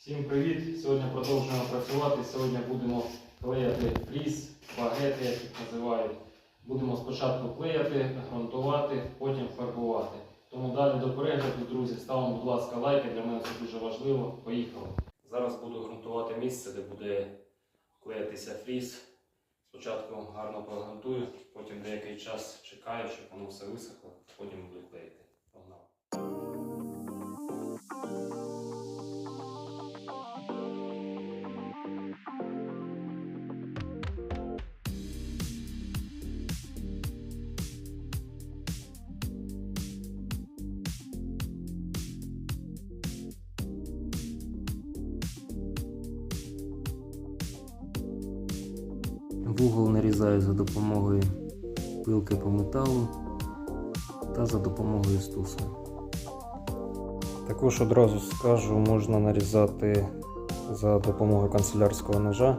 Всім привіт! Сьогодні продовжуємо працювати. Сьогодні будемо клеїти фріз, багети, як їх називають. Будемо спочатку клеїти, ґрунтувати, потім фарбувати. Тому далі до перегляду, друзі, ставимо, будь ласка, лайки. Для мене це дуже важливо. Поїхали. Зараз буду ґрунтувати місце, де буде клеїтися фріз. Спочатку гарно прогрунтую, потім деякий час чекаю, щоб воно все висохло, потім буду клеїти. Погнали. Вугол нарізаю за допомогою пилки по металу та за допомогою стуса. Також одразу скажу, можна нарізати за допомогою канцелярського ножа,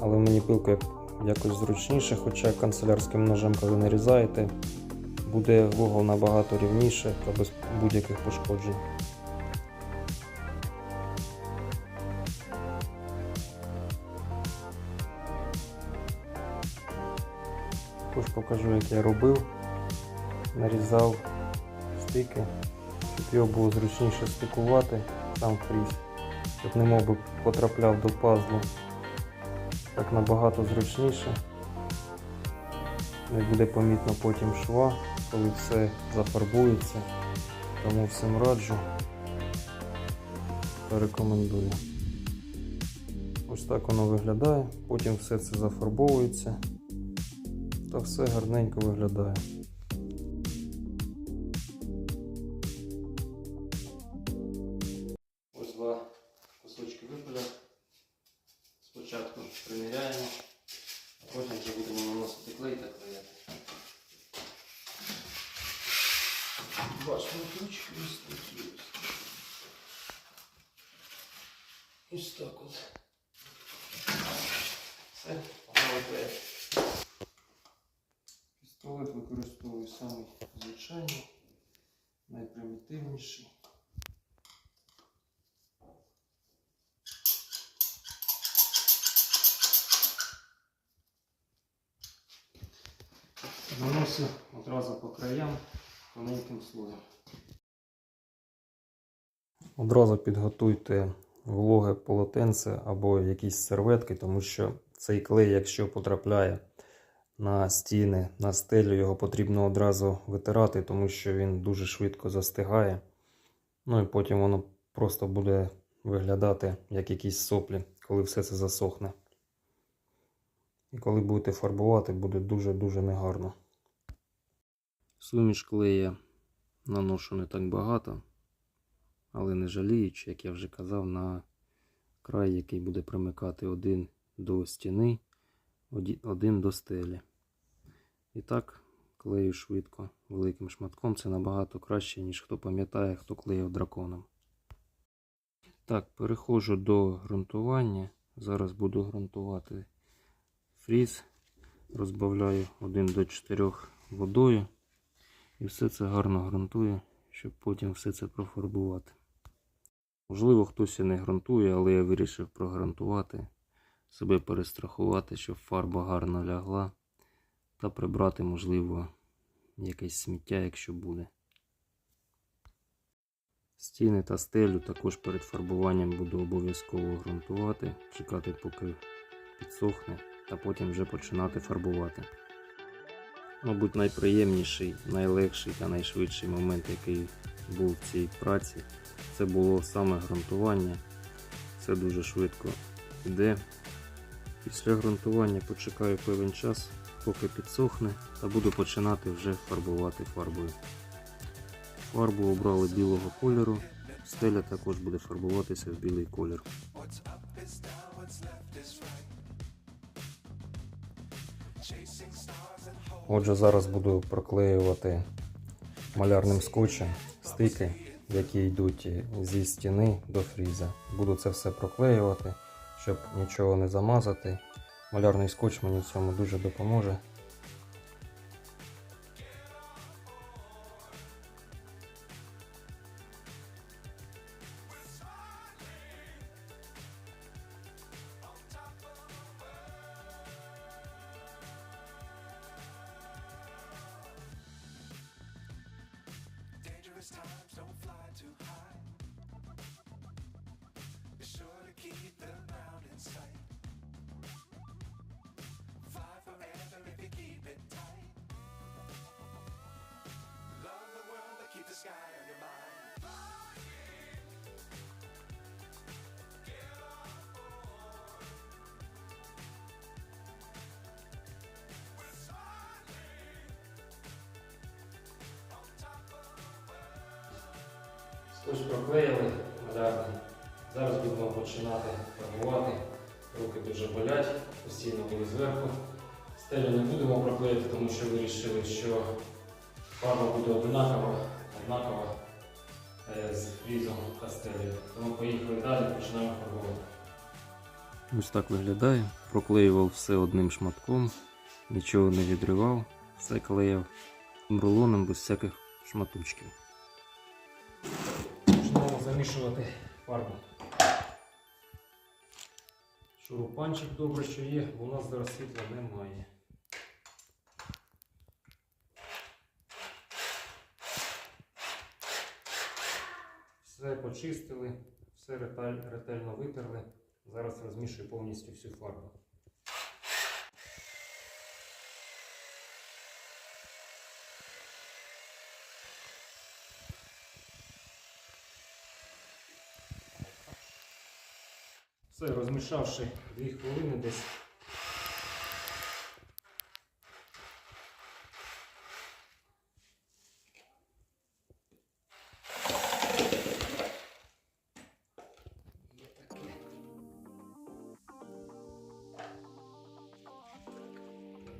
але мені пилка якось зручніше, хоча канцелярським ножем, коли нарізаєте, буде вугол набагато рівніше та без будь-яких пошкоджень. Також покажу, як я робив. Нарізав стики, щоб його було зручніше стикувати сам фріз, щоб не мов би потрапляв до пазлу. Так набагато зручніше. Не буде помітно потім шва, коли все зафарбується. Тому всім раджу. Порекомендую. Ось так воно виглядає, потім все це зафарбовується та все гарненько виглядає. Ось два кусочки випиля. Спочатку приміряємо, а потім вже будемо наносити клей та клеїти. Бачимо ручки ось такі ось. Ось так от. Все, погнали клеїти. Пістолет використовую самий звичайний, найпримітивніший. Наносимо одразу по краям тоненьким слоєм. Одразу підготуйте вологе полотенце або якісь серветки, тому що цей клей, якщо потрапляє на стіни, на стелю, його потрібно одразу витирати, тому що він дуже швидко застигає. Ну і потім воно просто буде виглядати як якісь соплі, коли все це засохне. І коли будете фарбувати, буде дуже-дуже негарно. Суміш клея наношу не так багато, але не жаліючи, як я вже казав, на край, який буде примикати один до стіни, один до стелі. І так клею швидко, великим шматком. Це набагато краще, ніж хто пам'ятає, хто клеїв драконом. Так, переходжу до ґрунтування. Зараз буду ґрунтувати фріз. Розбавляю 1 до 4 водою. І все це гарно ґрунтую, щоб потім все це профарбувати. Можливо, хтось і не ґрунтує, але я вирішив прогрунтувати, себе перестрахувати, щоб фарба гарно лягла, та прибрати, можливо, якесь сміття, якщо буде. Стіни та стелю також перед фарбуванням буду обов'язково ґрунтувати, чекати, поки підсохне, та потім вже починати фарбувати. Мабуть, найприємніший, найлегший та найшвидший момент, який був в цій праці, це було саме ґрунтування. Це дуже швидко йде. Після ґрунтування почекаю певний час, поки підсохне, та буду починати вже фарбувати фарбою. Фарбу обрали білого кольору, стеля також буде фарбуватися в білий колір. Отже, зараз буду проклеювати малярним скотчем стики, які йдуть зі стіни до фріза. Буду це все проклеювати, щоб нічого не замазати. Малярний скотч мені в цьому дуже допоможе. Ось проклеїли малярний. Зараз будемо починати фарбувати. Руки дуже болять, постійно були зверху. Стелю не будемо проклеїти, тому що вирішили, що фарба буде одинакова, однакова е, з фрізом кастелі. Тому поїхали далі, починаємо фарбувати. Ось так виглядає. Проклеював все одним шматком, нічого не відривав, все клеїв рулоном без всяких шматочків. Замішувати фарбу. Шурупанчик добре, що є, бо у нас зараз світла немає. Все почистили, все реталь- ретельно витерли. Зараз розмішую повністю всю фарбу. Все, розмішавши 2 хвилини десь.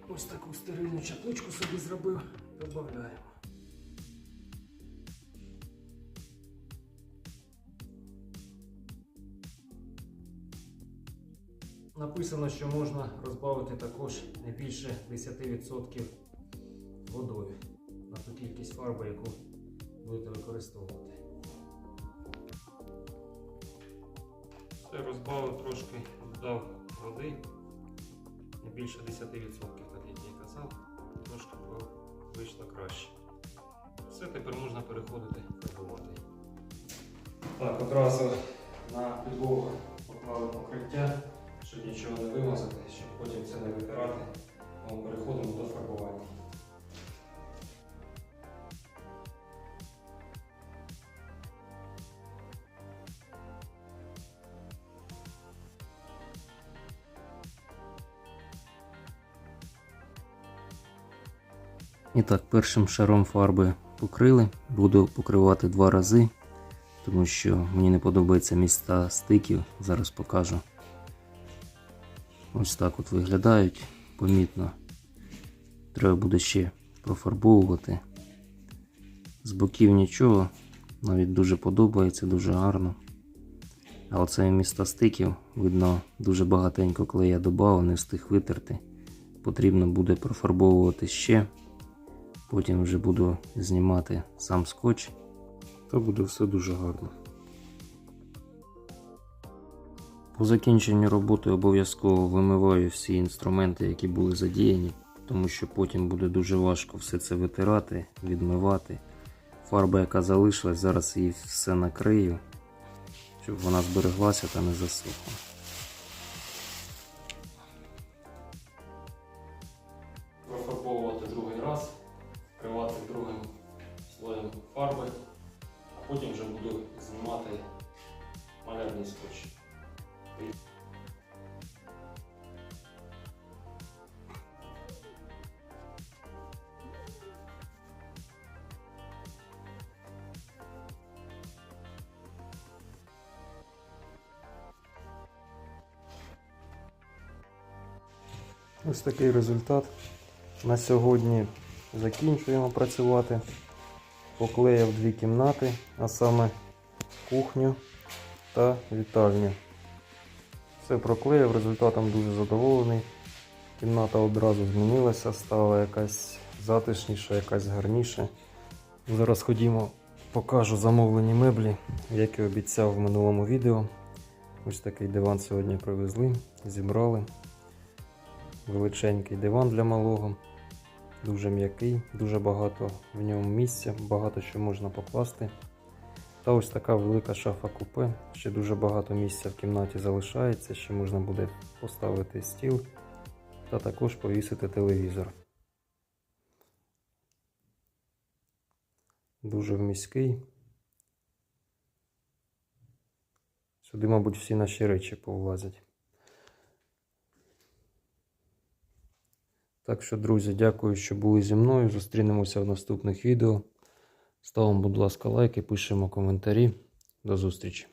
Ось таку стерильну чапличку собі зробив. Додаємо. Написано, що можна розбавити також не більше 10% водою на ту кількість фарби, яку будете використовувати. Все, розбавив трошки, додав води, не більше 10%, так як я казав, трошки вийшло краще. Все, тепер можна переходити фарбувати. Так, одразу на підлогу поклали покриття щоб нічого не вимазати, щоб потім це не витирати. Тому переходимо до фарбування. І так, першим шаром фарби покрили. Буду покривати два рази, тому що мені не подобаються міста стиків. Зараз покажу. Ось так от виглядають, помітно. Треба буде ще профарбовувати. З боків нічого, навіть дуже подобається, дуже гарно. А оце міста стиків, видно, дуже багатенько клея додав, не встиг витерти. Потрібно буде профарбовувати ще. Потім вже буду знімати сам скотч. Та буде все дуже гарно. По закінченню роботи обов'язково вимиваю всі інструменти, які були задіяні, тому що потім буде дуже важко все це витирати, відмивати. Фарба, яка залишилась, зараз її все накрию, щоб вона збереглася та не засохла. Профарбовувати другий раз, вкривати другим слоєм фарби, а потім вже буду знімати малярний скотч. Ось такий результат. На сьогодні закінчуємо працювати. Поклеїв дві кімнати, а саме кухню та вітальню. Все проклеїв, результатом дуже задоволений. Кімната одразу змінилася, стала якась затишніша, якась гарніша. Зараз ходімо, покажу замовлені меблі, як і обіцяв в минулому відео. Ось такий диван сьогодні привезли, зібрали. Величенький диван для малого, дуже м'який, дуже багато в ньому місця, багато що можна покласти. Та ось така велика шафа купе. Ще дуже багато місця в кімнаті залишається, ще можна буде поставити стіл та також повісити телевізор. Дуже вміський. Сюди, мабуть, всі наші речі повлазять. Так що, друзі, дякую, що були зі мною. Зустрінемося в наступних відео. Ставимо, будь ласка, лайки, пишемо коментарі. До зустрічі!